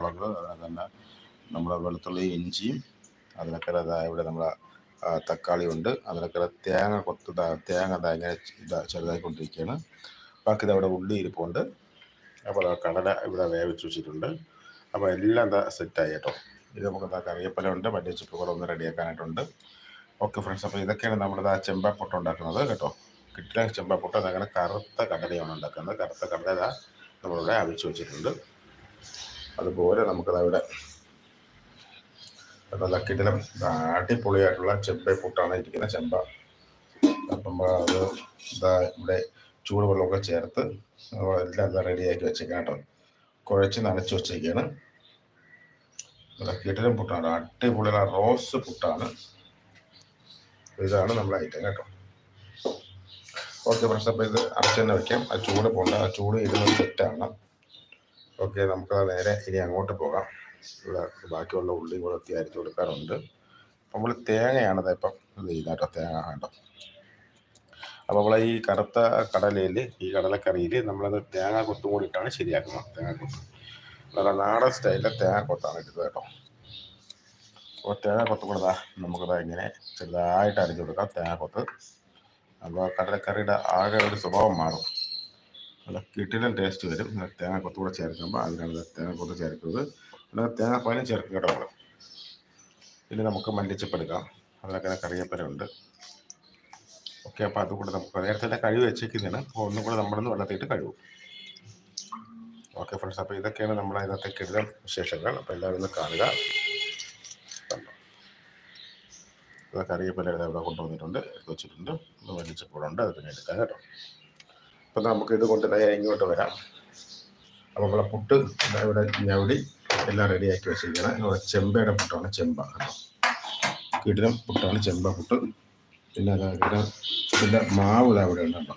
മുളക് അതുപോലെ തന്നെ നമ്മുടെ വെളുത്തുള്ളി ഇഞ്ചിയും അതിനൊക്കെ ഇവിടെ നമ്മുടെ തക്കാളി ഉണ്ട്. അതിനൊക്കെ തേങ്ങ കൊത്ത് തേങ്ങ ഇങ്ങനെ ഇതാ ചെറുതായിക്കൊണ്ടിരിക്കുകയാണ്. ബാക്കി ഇതവിടെ ഉള്ളി ഇരിപ്പുണ്ട്. അപ്പോൾ കടല ഇവിടെ വേവിച്ച് വെച്ചിട്ടുണ്ട്. അപ്പോൾ എല്ലാം എന്താ സെറ്റായി കേട്ടോ. ഇത് നമുക്ക് എന്താ കറിയപ്പല ഉണ്ട് ഒന്ന് റെഡിയാക്കാനായിട്ടുണ്ട്. ഓക്കെ ഫ്രണ്ട്സ് അപ്പോൾ ഇതൊക്കെയാണ് നമ്മുടെ ആ ചെമ്പാപ്പൊട്ട ഉണ്ടാക്കുന്നത് കേട്ടോ. കിട്ടിയ ചെമ്പാപ്പൊട്ട അതങ്ങനെ കറുത്ത കടലയാണ് ഉണ്ടാക്കുന്നത്. കറുത്ത കടല നമ്മളിവിടെ അവിച്ച് വെച്ചിട്ടുണ്ട്. അതുപോലെ നമുക്കതവിടെ നല്ല കിടിലം അടിപൊളിയായിട്ടുള്ള ചെമ്പ പുട്ടാണ് ഇരിക്കുന്നത് ചെമ്പ. അപ്പം അത് ഇതാ ഇവിടെ ചൂടുവെള്ളമൊക്കെ ചേർത്ത് എല്ലാം എന്താ റെഡിയാക്കി വെച്ചേക്കാം കേട്ടോ. കുഴച്ച് നനച്ച് വെച്ചേക്കാണ്. നല്ല കിടിലം പുട്ടാണ്. അടിപൊളിയുള്ള റോസ് പുട്ടാണ്. ഇതാണ് നമ്മുടെ ഐറ്റം കേട്ടോ. ഓക്കെ ഫ്രണ്ട്സ് അപ്പോൾ ഇത് അടച്ചു തന്നെ വെക്കാം. ആ ചൂട് പോകണ്ട ആ ചൂട് ഇരുന്ന് സെറ്റാണ് ഓക്കെ നമുക്ക് നേരെ ഇനി അങ്ങോട്ട് പോകാം. ഇവിടെ ബാക്കിയുള്ള ഉള്ളി കൂടെ ഒക്കെ കൊടുക്കാറുണ്ട്. നമ്മൾ തേങ്ങയാണ് ഇപ്പം ഇതായിട്ടോ തേങ്ങ കണ്ടോ? അപ്പോൾ നമ്മൾ ഈ കറുത്ത കടലയിൽ ഈ കടലക്കറിയിൽ നമ്മളത് തേങ്ങ കൊത്തും കൂടിയിട്ടാണ് ശരിയാക്കുന്നത് തേങ്ങ കൊത്ത്. നല്ല നാടൻ സ്റ്റൈലിലെ തേങ്ങ കൊത്താണ് ഇട്ടത് കേട്ടോ. അപ്പോൾ തേങ്ങ കൊത്ത് കൊടുത്താൽ നമുക്കത് ഇങ്ങനെ ചെറുതായിട്ട് അരിഞ്ഞു കൊടുക്കാം തേങ്ങ കൊത്ത്. അപ്പോൾ കടലക്കറിയുടെ ആകെ ഒരു സ്വഭാവം മാറും. നല്ല ടേസ്റ്റ് വരും. തേങ്ങ കൊത്തുകൂടെ ചേർക്കുമ്പോൾ അതിനാണ് തേങ്ങ കൊത്ത് ചേർക്കുന്നത്. അല്ലാതെ തേങ്ങാപ്പാലും ചേർക്കും കേട്ടോ നമ്മൾ പിന്നെ നമുക്ക് മല്ലിച്ചപ്പ് എടുക്കാം. അതിനൊക്കെ കറിയപ്പനുണ്ട് ഓക്കെ അപ്പോൾ അതുകൂടെ നമുക്ക് നേരത്തെ തന്നെ കഴിവ് വെച്ചേക്കുന്നതാണ് അപ്പോൾ ഒന്നും കൂടെ നമ്മളൊന്ന് വെള്ളത്തിയിട്ട് കഴിവും ഓക്കെ ഫ്രണ്ട്സ് അപ്പോൾ ഇതൊക്കെയാണ് നമ്മുടെ ഇന്നത്തെ കിടിലം വിശേഷങ്ങൾ. അപ്പോൾ എല്ലാവരും ഒന്ന് കാണുക. ഇതൊക്കെ അറിയപ്പല ഇവിടെ കൊണ്ടുവന്നിട്ടുണ്ട്. എടുത്ത് വെച്ചിട്ടുണ്ട്. ഒന്ന് മല്ലിച്ചപ്പൂടുണ്ട് അത് പിന്നെ എടുക്കാം കേട്ടോ. അപ്പം നമുക്ക് ഇത് കൊണ്ട് നേരെ ഇങ്ങോട്ട് വരാം. അപ്പോൾ നമ്മളെ പുട്ട് ഇവിടെ ഞവടി എല്ലാം റെഡിയാക്കി വെച്ചിരിക്കണം നമ്മുടെ ചെമ്പയുടെ പുട്ടാണ് ചെമ്പ കിടിലം പുട്ടാണ് ചെമ്പ പുട്ട്. പിന്നെ അതായത് ഇതിന്റെ മാവ് ഇവിടെ അവിടെ ഉണ്ടല്ലോ.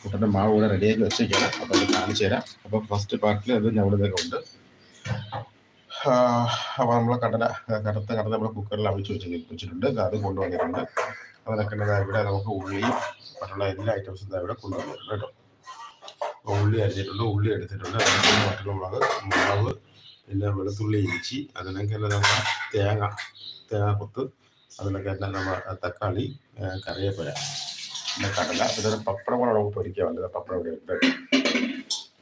പുട്ടിന്റെ മാവ് ഇവിടെ റെഡിയാക്കി വെച്ചിരിക്കണം അപ്പോൾ അത് കാണിച്ചു തരാം. അപ്പോൾ ഫസ്റ്റ് പാർട്ടിൽ അത് ഞവടിതൊക്കെ ഉണ്ട്. അപ്പോൾ നമ്മൾ കടല കടത്ത് കടല നമ്മൾ കുക്കറിൽ അവിച്ച് വെച്ച് വെച്ചിട്ടുണ്ട്. അത് കൊണ്ടുവന്നിട്ടുണ്ട്. അതിനൊക്കെ ഇവിടെ നമുക്ക് ഉള്ളിയും മറ്റുള്ള എല്ലാ ഐറ്റംസും ഇവിടെ കൊണ്ടുവന്നിട്ടുണ്ട് കേട്ടോ. ഉള്ളി അരിഞ്ഞിട്ടുണ്ട് ഉള്ളി എടുത്തിട്ടുണ്ട്. അതിന് മറ്റുള്ള മുളക് പിന്നെ വെളുത്തുള്ളി ഇഞ്ചി അതിനൊക്കെ നമ്മൾ തേങ്ങ തേങ്ങ കൊത്ത് അതിനൊക്കെ തന്നെ നമ്മൾ തക്കാളി കറിവേപ്പില പിന്നെ കടല ഇതൊരു പപ്പടം കൂടെ നമുക്ക് പൊരിക്കാൻ വേണ്ടത് പപ്പടം ഇവിടെ ഉണ്ട്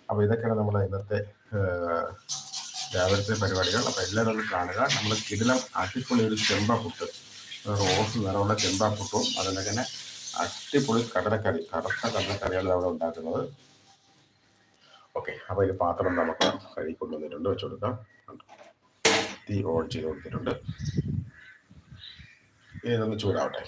അപ്പോൾ ഇതൊക്കെയാണ് നമ്മുടെ ഇന്നത്തെ രാവിലത്തെ പരിപാടികൾ. അപ്പോൾ എല്ലാവരും കാണുക. നമ്മൾ കിടിലം അടിപൊളി ഒരു ചെമ്പ പുട്ട്. റോസ് നിറമുള്ള ചെമ്പാപ്പുട്ടും തന്നെ അടിപൊളി കടലക്കറി കറുത്ത കടലക്കറിയാണ് അവിടെ ഉണ്ടാക്കുന്നത്. ഓക്കെ അപ്പോൾ ഇത് പാത്രം നമുക്ക് കരി കൊണ്ടുവന്നിട്ടുണ്ട് വെച്ച് കൊടുക്കാം. തീ ഓൺ ചെയ്ത് കൊടുത്തിട്ടുണ്ട്. ഇതൊന്ന് ചൂടാവട്ടെ.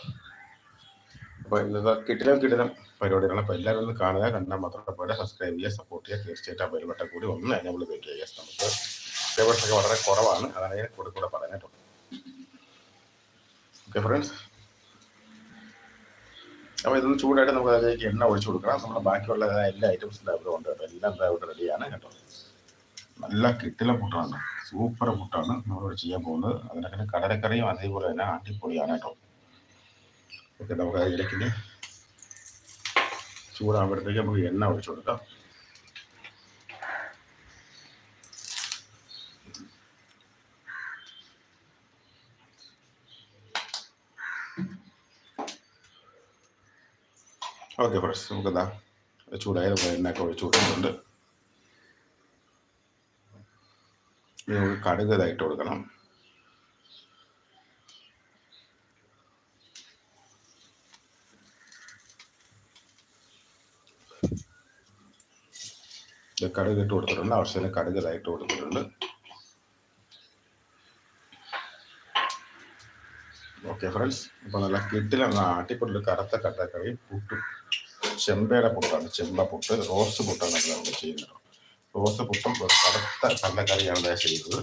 അപ്പോൾ ഇന്നത്തെ കിട്ടിലും കിട്ടിലും പരിപാടികളാണ്. അപ്പോൾ എല്ലാവരും ഒന്ന് കാണുക കണ്ടാൽ മാത്രം പോലെ സബ്സ്ക്രൈബ് ചെയ്യുക സപ്പോർട്ട് ചെയ്യുക. തീർച്ചയായിട്ടും ആ പരിവട്ടം കൂടി ഒന്ന് അതിനെ നമ്മൾ വെയിറ്റ് യെസ് നമുക്ക് വളരെ കുറവാണ്. അതാണ് ഞാൻ കൂടെ കൂടെ പറയാൻ കേട്ടോ ഓക്കെ ഫ്രണ്ട്സ് അപ്പോൾ ഇതൊന്ന് ചൂടായിട്ട് നമുക്ക് അതിലേക്ക് എണ്ണ ഒഴിച്ചു കൊടുക്കണം. നമ്മുടെ ബാക്കിയുള്ള എല്ലാ ഐറ്റംസും അവിടെ ഉണ്ട്. കേട്ടോ എല്ലാം എന്താ ഇവിടെ റെഡിയാണ് കേട്ടോ. നല്ല കിട്ടില പുട്ടാണ്. സൂപ്പർ പുട്ടാണ് നമ്മളിവിടെ ചെയ്യാൻ പോകുന്നത്. അതിനൊക്കെ കടലക്കറിയും അതേപോലെ തന്നെ അടിപൊളിയാണ് കേട്ടോ. ഓക്കെ നമുക്ക് അതിലേക്ക് ചൂടാകുമ്പോഴത്തേക്ക് നമുക്ക് എണ്ണ ഒഴിച്ചു കൊടുക്കാം. ഓക്കെ ഫ്രണ്ട്സ് നമുക്കെന്താ ചൂടായ എണ്ണയൊക്കെ ഒഴിച്ചു കൊടുക്കുന്നുണ്ട് നമുക്ക് കടുക് ഇതായിട്ട് കൊടുക്കണം. കടുക് ഇട്ട് കൊടുത്തിട്ടുണ്ട്. ആവശ്യത്തിന് കടുക് ഇതായിട്ട് കൊടുത്തിട്ടുണ്ട്. ഓക്കെ ഫ്രണ്ട്സ് ഇപ്പോൾ നല്ല കിട്ടിലാണ് ആട്ടിപ്പൊട്ടിൽ കറുത്ത കട്ടക്കറി പുട്ടും. ചെമ്പയുടെ പുട്ടാണ്. ചെമ്പ പുട്ട് റോസ് പുട്ടാണ് നമ്മൾ ചെയ്യുന്നത്. റോസ് പുട്ടും കറുത്ത കടലക്കറിയാണ് ചെയ്യുന്നത്.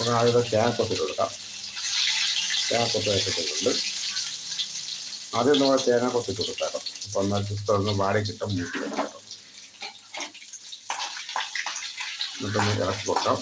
അപ്പോൾ ക്യാപ്പൊക്കെ കൊടുക്കാം. തേങ്ങക്കൊത്ത് വെച്ചിട്ടുണ്ട് ആദ്യം നമ്മൾ തേങ്ങ കൊത്തി കൊടുക്കാം അപ്പം എന്നാൽ ഒന്ന് വാടി കിട്ടാൻ എന്നിട്ടൊന്ന് ഇറക്കി കൊടുക്കാം.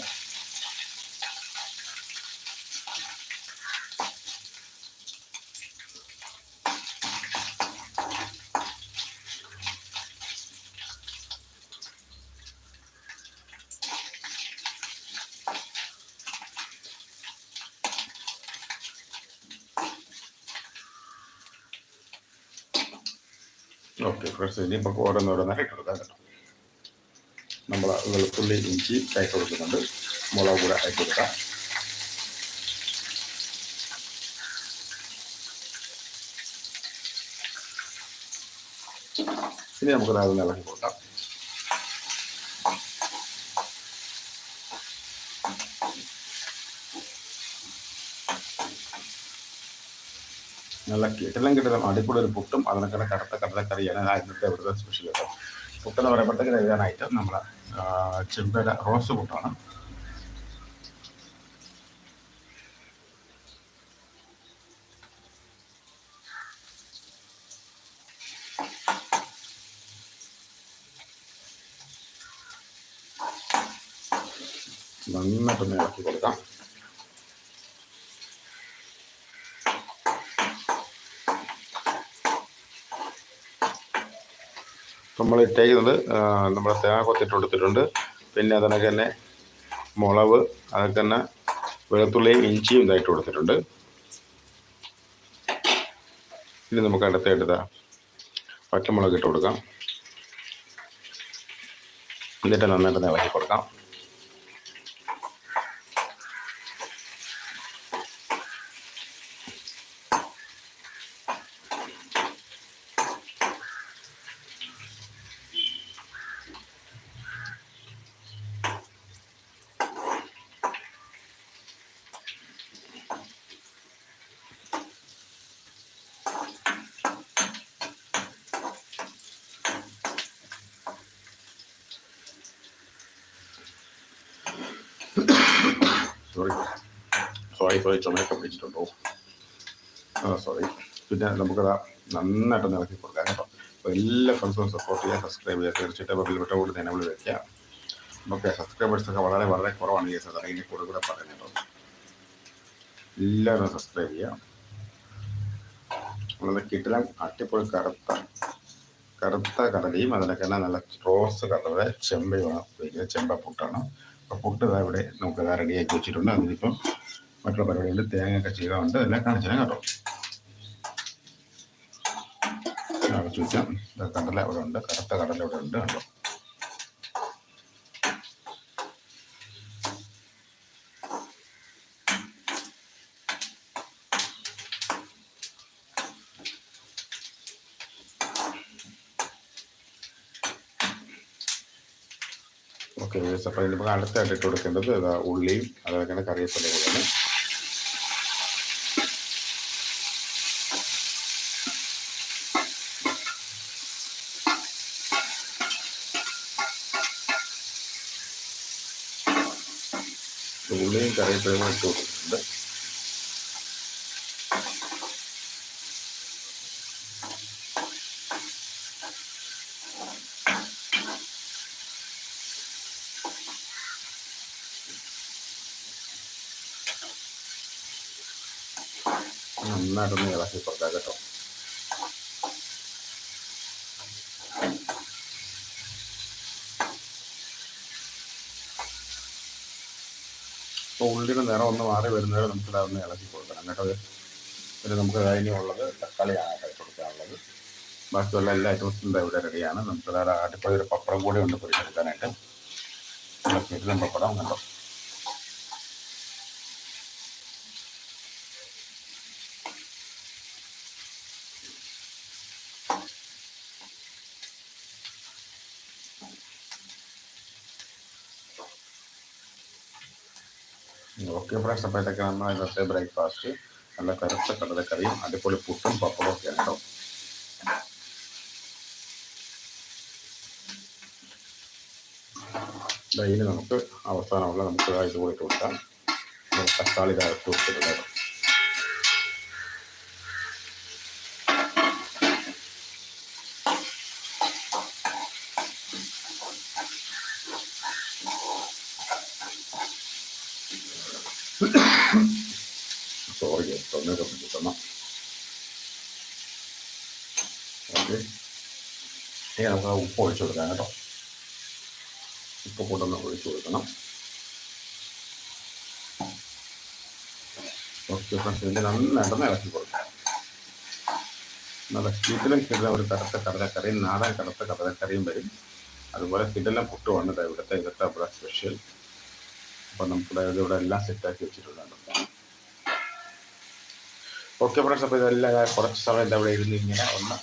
ഓക്കെ ഫ്രണ്ട്സ് ഇനിയിപ്പോൾ ഓരോന്ന് ഇട്ട് കൊടുക്കാം കേട്ടോ. നമ്മൾ വെളുത്തുള്ളി ഇഞ്ചി കയറ്റി കൊടുക്കുന്നുണ്ട് മുളക് കൂടെ അയച്ചു കൊടുക്കാം ഇനി നമുക്ക് രാവിലെ ഇളക്കി കൊടുക്കാം. നല്ല കിട്ടലും കിട്ടലും അടിപൊളി ഒരു പുട്ടും അതിനൊക്കെ കടത്ത കടത്ത കറിയാണ്. ഇന്നത്തെ ഇവിടുത്തെ സ്പെഷ്യൽ കേട്ടോ. പുട്ടെന്ന് പറയുമ്പോഴത്തേക്ക് എഴുതാനായിട്ട് നമ്മൾ ചെമ്പര റോസ് പുട്ടാണ്. നന്നായിട്ടൊന്ന് ഇളക്കി കൊടുക്കാം. നമ്മൾ ഇട്ടേക്കുന്നത് നമ്മൾ തേങ്ങ കൊത്തിട്ട് കൊടുത്തിട്ടുണ്ട് പിന്നെ അതിനൊക്കെ തന്നെ മുളക് അതൊക്കെ തന്നെ വെളുത്തുള്ളിയും ഇഞ്ചിയും ഇതായിട്ട് കൊടുത്തിട്ടുണ്ട് ഇനി നമുക്ക് അടുത്തായിട്ട് പച്ചമുളക് ഇട്ട് കൊടുക്കാം എന്നിട്ട് നന്നായിട്ട് ഇളക്കി കൊടുക്കാം സോറി സോറി സോറി ചുമയൊക്കെ പിടിച്ചിട്ടുണ്ടോ ആ സോറി പിന്നെ നമുക്കത് നന്നായിട്ട് ഇളക്കി കൊടുക്കാം കേട്ടോ. അപ്പോൾ എല്ലാ ഫ്രണ്ട്സും സപ്പോർട്ട് ചെയ്യുക സബ്സ്ക്രൈബ് ചെയ്യുക തീർച്ചയായിട്ടും ബിൽ വിട്ട കൂടി തന്നെ വയ്ക്കുക നമുക്ക് സബ്സ്ക്രൈബേഴ്സൊക്കെ വളരെ വളരെ കുറവാണ് ഈ സാർ അതിന്റെ കൂടെ കൂടെ പറയുന്നത് എല്ലാവരും സബ്സ്ക്രൈബ് ചെയ്യുക നമ്മളത് കിട്ടലം അട്ടിപ്പൊളി കറുത്ത കറുത്ത കടലയും അതിനൊക്കെ നല്ല റോസ് കളറ് ചെമ്പയുമാണ് വലിയ ചെമ്പ പുട്ടാണ് അപ്പോൾ പുട്ട് ഇവിടെ നമുക്ക് ഇതാ റെഡിയാക്കി വെച്ചിട്ടുണ്ട്. അതിനിപ്പം മറ്റുള്ള തേങ്ങ തേങ്ങയൊക്കെ ചെയ്യാറുണ്ട് എല്ലാം കാണിച്ചു തരാം കേട്ടോ. ചോദിച്ചാൽ കടല ഇവിടെ ഉണ്ട്. കറുത്ത കടല ഇവിടെ ഉണ്ട് കണ്ടോ? ഓക്കെ അപ്പോൾ ഇതിപ്പോൾ അടുത്തായിട്ട് ഇട്ട് കൊടുക്കേണ്ടത് ഇതാ ഉള്ളിയും തന്നെ കറിവേപ്പില കൂടെയാണ് ഉള്ളിയും കറിവേപ്പിലയും ഇട്ട് കൊടുക്കുന്നുണ്ട് നന്നായിട്ടൊന്ന് ഇളക്കി കൊടുക്കാം കേട്ടോ. അപ്പോൾ ഉള്ളിയുടെ നിറം ഒന്ന് മാറി വരുന്നവരെ നമുക്ക് ഒന്ന് ഇളക്കി കൊടുക്കണം കേട്ടോ. പിന്നെ നമുക്ക് കഴിഞ്ഞുള്ളത് തക്കാളിയാണ് കേട്ടോ കൊടുക്കാനുള്ളത്. ബാക്കിയുള്ള എല്ലാ ഐറ്റംസും ഇവിടെ റെഡിയാണ് നമുക്ക് അടുത്ത ഒരു പപ്പടം കൂടി ഉണ്ട് പൊരിച്ചെടുക്കാനായിട്ട്. പപ്പടം കണ്ടോ ഓക്കെ ഫ്രണ്ട്സ് അപ്പോൾ ഇതൊക്കെ നമ്മൾ ഇന്നത്തെ ബ്രേക്ക്ഫാസ്റ്റ്. നല്ല കറുത്ത കടലക്കറിയും അതുപോലെ പുട്ടും പപ്പടവും ഒക്കെ കേട്ടോ ഡെയിലി നമുക്ക് അവസാനമുള്ള നമുക്ക് ഇത് കൂടി കൊടുക്കാം. തക്കാളി ഇതായിട്ട് കൊടുത്തിട്ടുണ്ട് സോറി തൊണ്ണൂറ് കിട്ടണം ഓക്കെ ഇനി നമുക്ക് ഉപ്പ് ഒഴിച്ചു കൊടുക്കാം കേട്ടോ ഉപ്പ് കൊണ്ടൊന്ന് ഒഴിച്ചു കൊടുക്കണം ഓക്കെ ഫ്രണ്ട്സ് ഇതിന്റെ നന്നായിട്ടൊന്ന് ഇളക്കി കൊടുക്കാം നല്ല കിടിലം കിടിലം ഒരു കറുത്ത കടലക്കറിയും നാടൻ കറുത്ത കടലക്കറിയും വരും അതുപോലെ കിടിലം പുട്ടുമാണ് ഇവിടുത്തെ ഇന്നത്തെ ഇവിടെ സ്പെഷ്യൽ അപ്പം നമുക്ക് ഇവിടെ എല്ലാം സെറ്റാക്കി വെച്ചിട്ടുണ്ടാകും ഓക്കെ ഫ്രണ്ട്സ് അപ്പോൾ ഇതെല്ലാം കുറച്ച് സമയം എന്താ ഇവിടെ ഇരുന്ന് ഇങ്ങനെ ഒന്ന്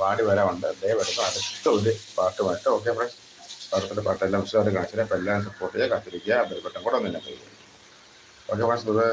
വാടി വരാറുണ്ട് ദേ വരുന്നു. അടുത്ത ഒരു പാട്ടുമായിട്ട് ഓക്കെ ഫ്രണ്ട്സ് അടുത്തൊരു പാട്ടെല്ലാം വിശ്വാസം കാണിച്ചാൽ അപ്പോൾ എല്ലാം സപ്പോർട്ട് ചെയ്യുക കാത്തിരിക്കുക. അതിൽ പെട്ടെന്ന് കൂടെ ഒന്നും ഓക്കെ ഫ്രണ്ട്സ് ബൈ